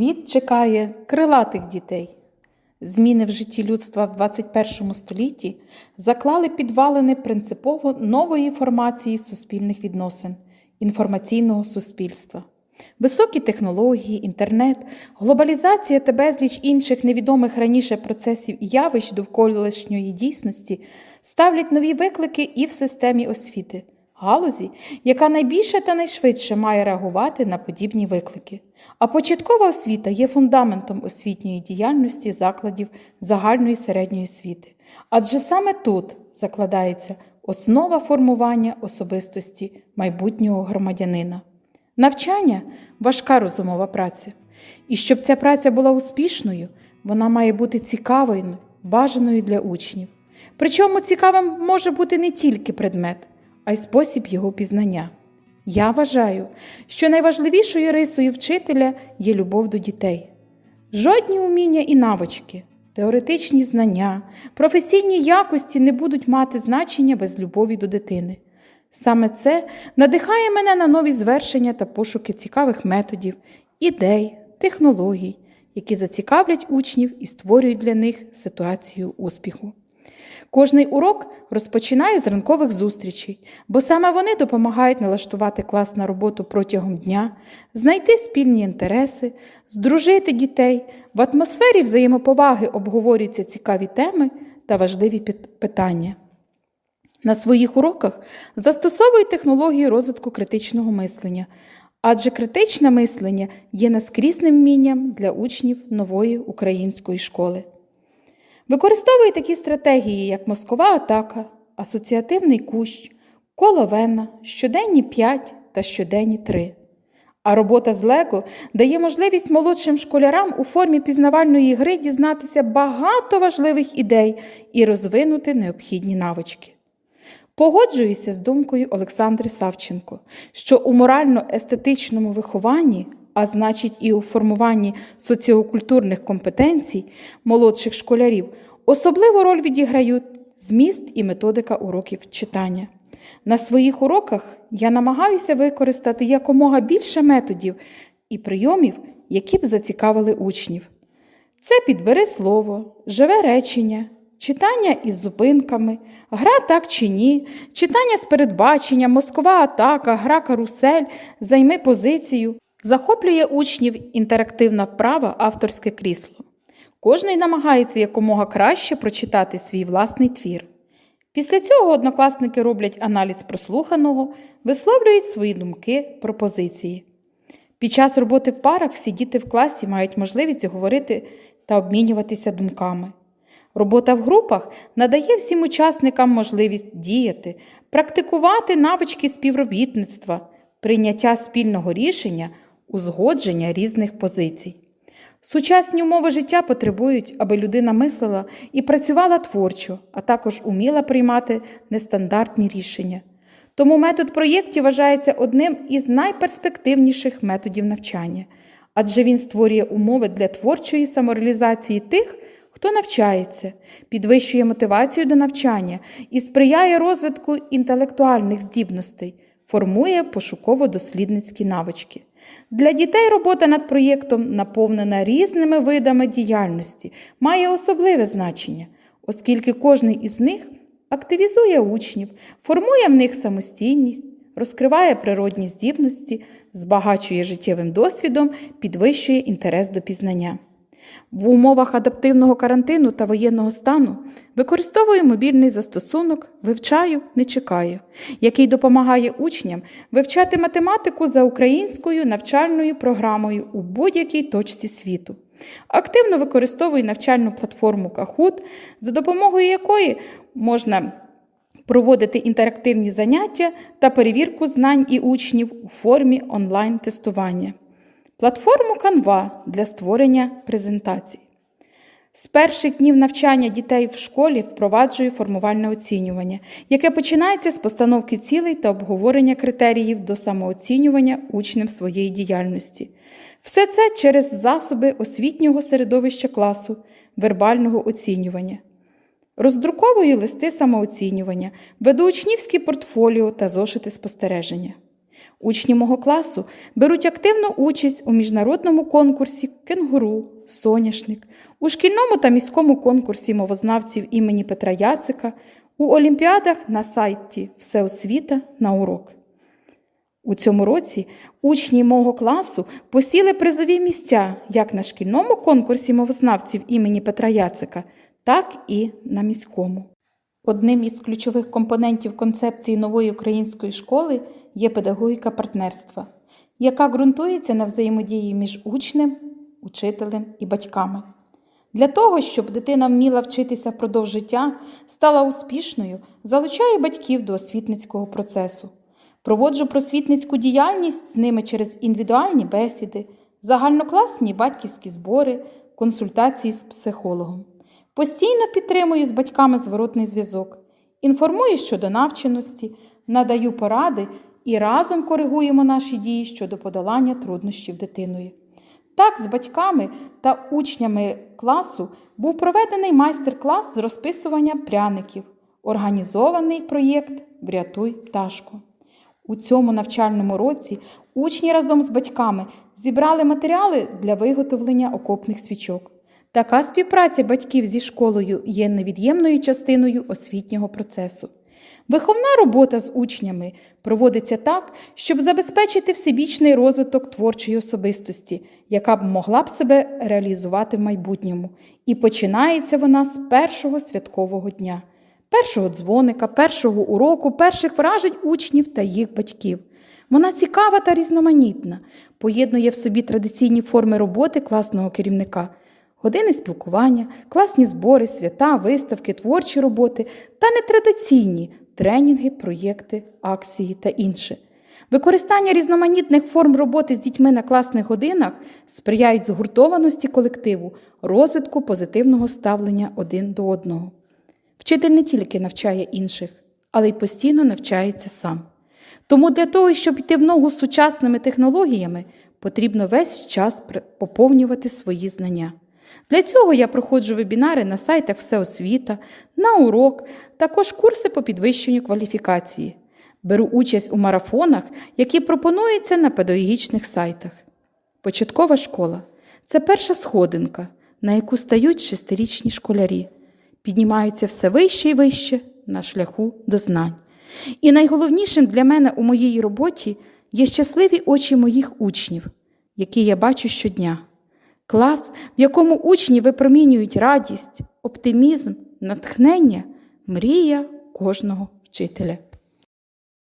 Світ чекає крилатих дітей. Зміни в житті людства в 21 столітті заклали підвалини принципово нової формації суспільних відносин, інформаційного суспільства. Високі технології, інтернет, глобалізація та безліч інших невідомих раніше процесів і явищ довколишньої дійсності ставлять нові виклики і в системі освіти, галузі, яка найбільше та найшвидше має реагувати на подібні виклики. А початкова освіта є фундаментом освітньої діяльності закладів загальної середньої освіти. Адже саме тут закладається основа формування особистості майбутнього громадянина. Навчання важка розумова праця. І щоб ця праця була успішною, вона має бути цікавою, бажаною для учнів. Причому цікавим може бути не тільки предмет, а й спосіб його пізнання. Я вважаю, що найважливішою рисою вчителя є любов до дітей. Жодні уміння і навички, теоретичні знання, професійні якості не будуть мати значення без любові до дитини. Саме це надихає мене на нові звершення та пошуки цікавих методів, ідей, технологій, які зацікавлять учнів і створюють для них ситуацію успіху. Кожний урок розпочинаю з ранкових зустрічей, бо саме вони допомагають налаштувати клас на роботу протягом дня, знайти спільні інтереси, здружити дітей. В атмосфері взаємоповаги обговорюються цікаві теми та важливі питання. На своїх уроках застосовую технології розвитку критичного мислення, адже критичне мислення є наскрізним вмінням для учнів нової української школи. Використовую такі стратегії, як мозкова атака, асоціативний кущ, коло вена, щоденні 5 та щоденні 3. А робота з Лего дає можливість молодшим школярам у формі пізнавальної гри дізнатися багато важливих ідей і розвинути необхідні навички. Погоджуюся з думкою Олександри Савченко, що у морально-естетичному вихованні, а значить, і у формуванні соціокультурних компетенцій молодших школярів, особливу роль відіграють зміст і методика уроків читання. На своїх уроках я намагаюся використати якомога більше методів і прийомів, які б зацікавили учнів. Це підбери слово, живе речення, читання із зупинками, гра так чи ні, читання з передбаченням, мозкова атака, гра карусель, займи позицію. Захоплює учнів інтерактивна вправа авторське крісло. Кожний намагається якомога краще прочитати свій власний твір. Після цього однокласники роблять аналіз прослуханого, висловлюють свої думки, пропозиції. Під час роботи в парах всі діти в класі мають можливість говорити та обмінюватися думками. Робота в групах надає всім учасникам можливість діяти, практикувати навички співробітництва, прийняття спільного рішення, узгодження різних позицій. Сучасні умови життя потребують, аби людина мислила і працювала творчо, а також уміла приймати нестандартні рішення. Тому метод проєктів вважається одним із найперспективніших методів навчання, адже він створює умови для творчої самореалізації тих, хто навчається, підвищує мотивацію до навчання і сприяє розвитку інтелектуальних здібностей, формує пошуково-дослідницькі навички. Для дітей робота над проєктом, наповнена різними видами діяльності, має особливе значення, оскільки кожний із них активізує учнів, формує в них самостійність, розкриває природні здібності, збагачує життєвим досвідом, підвищує інтерес до пізнання. В умовах адаптивного карантину та воєнного стану використовую мобільний застосунок Вивчаю, не чекаю, який допомагає учням вивчати математику за українською навчальною програмою у будь-якій точці світу. Активно використовую навчальну платформу Kahoot, за допомогою якої можна проводити інтерактивні заняття та перевірку знань і учнів у формі онлайн-тестування. Платформу Canva для створення презентацій. З перших днів навчання дітей в школі впроваджую формувальне оцінювання, яке починається з постановки цілей та обговорення критеріїв до самооцінювання учнем своєї діяльності. Все це через засоби освітнього середовища класу, вербального оцінювання. Роздруковую листи самооцінювання, веду учнівські портфоліо та зошити спостереження. Учні мого класу беруть активну участь у міжнародному конкурсі Кенгуру, Соняшник, у шкільному та міському конкурсі мовознавців імені Петра Яцика, у олімпіадах на сайті Всеосвіта на урок. У цьому році учні мого класу посіли призові місця як на шкільному конкурсі мовознавців імені Петра Яцика, так і на міському. Одним із ключових компонентів концепції нової української школи є педагогіка партнерства, яка ґрунтується на взаємодії між учнем, учителем і батьками. Для того, щоб дитина вміла вчитися впродовж життя, стала успішною, залучаю батьків до освітницького процесу. Проводжу просвітницьку діяльність з ними через індивідуальні бесіди, загальнокласні батьківські збори, консультації з психологом. Постійно підтримую з батьками зворотний зв'язок, інформую щодо навченості, надаю поради і разом коригуємо наші дії щодо подолання труднощів дитиною. Так, з батьками та учнями класу був проведений майстер-клас з розписування пряників, організований проєкт Врятуй пташку. У цьому навчальному році учні разом з батьками зібрали матеріали для виготовлення окопних свічок. Така співпраця батьків зі школою є невід'ємною частиною освітнього процесу. Виховна робота з учнями проводиться так, щоб забезпечити всебічний розвиток творчої особистості, яка б могла б себе реалізувати в майбутньому. І починається вона з першого святкового дня, першого дзвоника, першого уроку, перших вражень учнів та їх батьків. Вона цікава та різноманітна, поєднує в собі традиційні форми роботи класного керівника години спілкування, класні збори, свята, виставки, творчі роботи та нетрадиційні тренінги, проєкти, акції та інше. Використання різноманітних форм роботи з дітьми на класних годинах сприяють згуртованості колективу, розвитку позитивного ставлення один до одного. Вчитель не тільки навчає інших, але й постійно навчається сам. Тому для того, щоб йти в ногу з сучасними технологіями, потрібно весь час поповнювати свої знання. Для цього я проходжу вебінари на сайтах Всеосвіта, на урок, також курси по підвищенню кваліфікації. Беру участь у марафонах, які пропонуються на педагогічних сайтах. Початкова школа це перша сходинка, на яку стають шестирічні школярі, піднімаються все вище і вище на шляху до знань. І найголовнішим для мене у моїй роботі є щасливі очі моїх учнів, які я бачу щодня. Клас, в якому учні випромінюють радість, оптимізм, натхнення, мрія кожного вчителя.